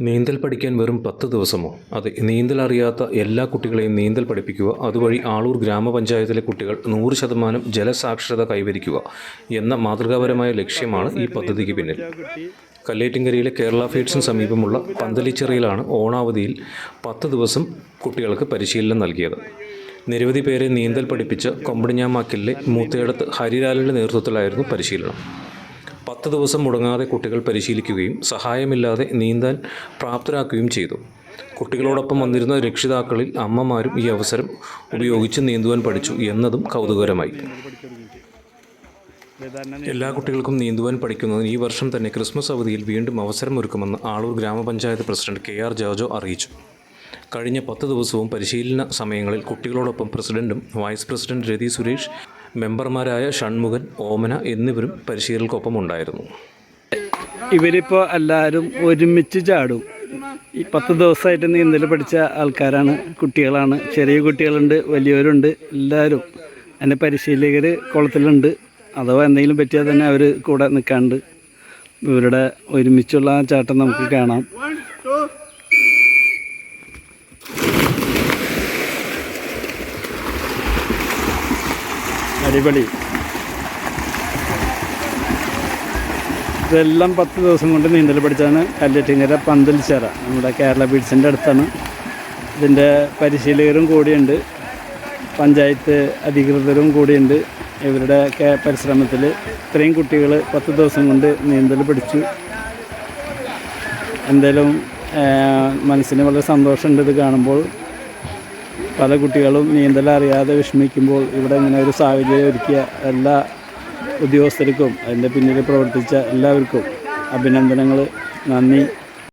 നീന്തൽ പഠിക്കാൻ വെറും പത്ത് ദിവസമോ? അതെ നീന്തൽ അറിയാത്ത എല്ലാ കുട്ടികളെയും നീന്തൽ പഠിപ്പിക്കുക അതുവഴി ആളൂർ ഗ്രാമപഞ്ചായത്തിലെ കുട്ടികൾ നൂറ് ശതമാനം ജലസാക്ഷരത കൈവരിക്കുക എന്ന മാതൃകാപരമായ ലക്ഷ്യമാണ് ഈ പദ്ധതിക്ക് പിന്നിൽ. കല്ലേറ്റിങ്കരയിലെ കേരള ഫീഡ്സിന് സമീപമുള്ള പന്തലിച്ചെറിയിലാണ് ഓണാവധിയിൽ പത്ത് ദിവസം കുട്ടികൾക്ക് പരിശീലനം നൽകിയത്. നിരവധി പേരെ നീന്തൽ പഠിപ്പിച്ച കൊമ്പടിഞ്ഞാമാക്കിലെ മൂത്തേടത്ത് ഹരിലാലിന്റെ നേതൃത്വത്തിലായിരുന്നു പരിശീലനം. പത്ത് ദിവസം മുടങ്ങാതെ കുട്ടികൾ പരിശീലിക്കുകയും സഹായമില്ലാതെ നീന്താൻ പ്രാപ്തരാക്കുകയും ചെയ്തു. കുട്ടികളോടൊപ്പം വന്നിരുന്ന രക്ഷിതാക്കളിൽ അമ്മമാരും ഈ അവസരം ഉപയോഗിച്ച് നീന്തുവാൻ പഠിച്ചു എന്നതും കൗതുകരമായി എല്ലാ കുട്ടികൾക്കും നീന്തുവാൻ പഠിക്കുന്നതിന് ഈ വർഷം തന്നെ ക്രിസ്മസ് അവധിയിൽ വീണ്ടും അവസരമൊരുക്കുമെന്ന് ആളൂർ ഗ്രാമപഞ്ചായത്ത് പ്രസിഡന്റ് കെ ആർ ജോർജോ അറിയിച്ചു. കഴിഞ്ഞ പത്ത് ദിവസവും പരിശീലന സമയങ്ങളിൽ കുട്ടികളോടൊപ്പം പ്രസിഡന്റും വൈസ് പ്രസിഡന്റ് രതി സുരേഷ് മെമ്പർമാരായ ഷൺമുഖൻ ഓമന എന്നിവരും പരിശീലനക്കൊപ്പം ഉണ്ടായിരുന്നു ഇവരിപ്പോൾ എല്ലാവരും ഒരുമിച്ച് ചാടും. ഈ പത്ത് ദിവസമായിട്ട് നീന്തൽ പഠിച്ച ആൾക്കാരാണ്. കുട്ടികളാണ്. ചെറിയ കുട്ടികളുണ്ട് വലിയവരുണ്ട് എല്ലാവരും. എന്റെ പരിശീലകർ കുളത്തിലുണ്ട്. അഥവാ എന്തെങ്കിലും പറ്റിയാൽ തന്നെ അവർ കൂടെ നിൽക്കാണ്ട് ഇവരുടെ ഒരുമിച്ചുള്ള ആ ചാട്ടം നമുക്ക് കാണാം. അടിപൊളി. ഇതെല്ലാം പത്ത് ദിവസം കൊണ്ട് നീന്തൽ പഠിച്ചാണ് കല്ലേറ്റിങ്ങര പന്തലിച്ചിറ. നമ്മുടെ കേരള ബീഡ്സിന്റെ അടുത്താണ്. ഇതിന്റെ പരിശീലകരും കൂടിയുണ്ട്. പഞ്ചായത്ത് അധികൃതരും കൂടിയുണ്ട്. ഇവരുടെ പരിശ്രമത്തിൽ ഇത്രയും കുട്ടികൾ പത്ത് ദിവസം കൊണ്ട് നീന്തൽ പഠിച്ചു. എന്തായാലും മനസ്സിന് വളരെ സന്തോഷമുണ്ട് ഇത് കാണുമ്പോൾ. പല കുട്ടികളും നീന്തലറിയാതെ വിഷമിക്കുമ്പോൾ ഇവിടെ ഇങ്ങനെ ഒരു സാഹചര്യം ഒരുക്കിയ എല്ലാ ഉദ്യോഗസ്ഥർക്കും അതിന്റെ പിന്നിൽ പ്രവർത്തിച്ച എല്ലാവർക്കും അഭിനന്ദനങ്ങൾ നന്ദി.